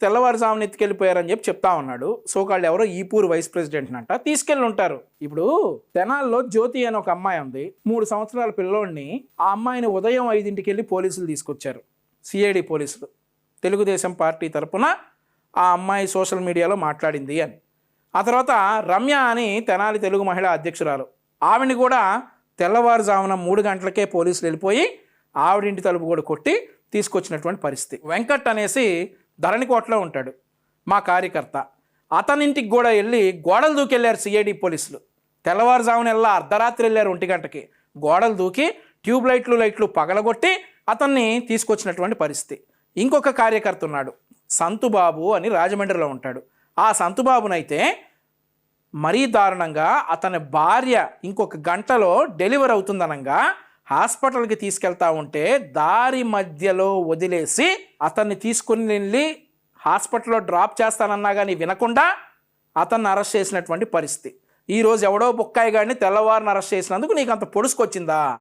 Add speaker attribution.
Speaker 1: తెల్లవారుజామున ఎత్తుకెళ్ళిపోయారని చెప్పి చెప్తా ఉన్నాడు. సోకాళ్ళు ఎవరో ఈపూర్ వైస్ ప్రెసిడెంట్ అంట తీసుకెళ్ళి ఉంటారు ఇప్పుడు తెనాల్లో జ్యోతి అని ఒక అమ్మాయి ఉంది. మూడు సంవత్సరాల పిల్లోడిని ఆ అమ్మాయిని ఉదయం ఐదింటికి వెళ్ళి పోలీసులు తీసుకొచ్చారు. సిఐడి పోలీసులు. తెలుగుదేశం పార్టీ తరపున ఆ అమ్మాయి సోషల్ మీడియాలో మాట్లాడింది అని. ఆ తర్వాత రమ్య అని తెనాలి తెలుగు మహిళా అధ్యక్షురాలు. ఆవిడని కూడా తెల్లవారుజామున మూడు గంటలకే పోలీసులు వెళ్ళిపోయి ఆవిడింటి తలుపు కూడా కొట్టి తీసుకొచ్చినటువంటి పరిస్థితి. వెంకట్ అనేసి ధరణికోటలో ఉంటాడు మా కార్యకర్త. అతనింటికి కూడా వెళ్ళి గోడలు దూకెళ్ళారు సిఐడి పోలీసులు. తెల్లవారుజామున వెళ్ళా అర్ధరాత్రి వెళ్ళారు ఒంటి గంటకి. గోడలు దూకి ట్యూబ్ లైట్లు లైట్లు పగలగొట్టి అతన్ని తీసుకొచ్చినటువంటి పరిస్థితి. ఇంకొక కార్యకర్త ఉన్నాడు సంతుబాబు అని రాజమండ్రిలో ఉంటాడు. ఆ సంతుబాబునైతే మరీ దారుణంగా అతని భార్య ఇంకొక గంటలో డెలివరీ అవుతుందనంగా హాస్పిటల్కి తీసుకెళ్తా ఉంటే దారి మధ్యలో వదిలేసి అతన్ని తీసుకుని వెళ్ళి హాస్పిటల్లో డ్రాప్ చేస్తానన్నా కానీ వినకుండా అతన్ని అరెస్ట్ చేసినటువంటి పరిస్థితి. ఈరోజు ఎవడో బొక్కాయి గాడిని తెల్లవారిని అరెస్ట్ చేసినందుకు నీకు అంత పొడుసుకొచ్చిందా?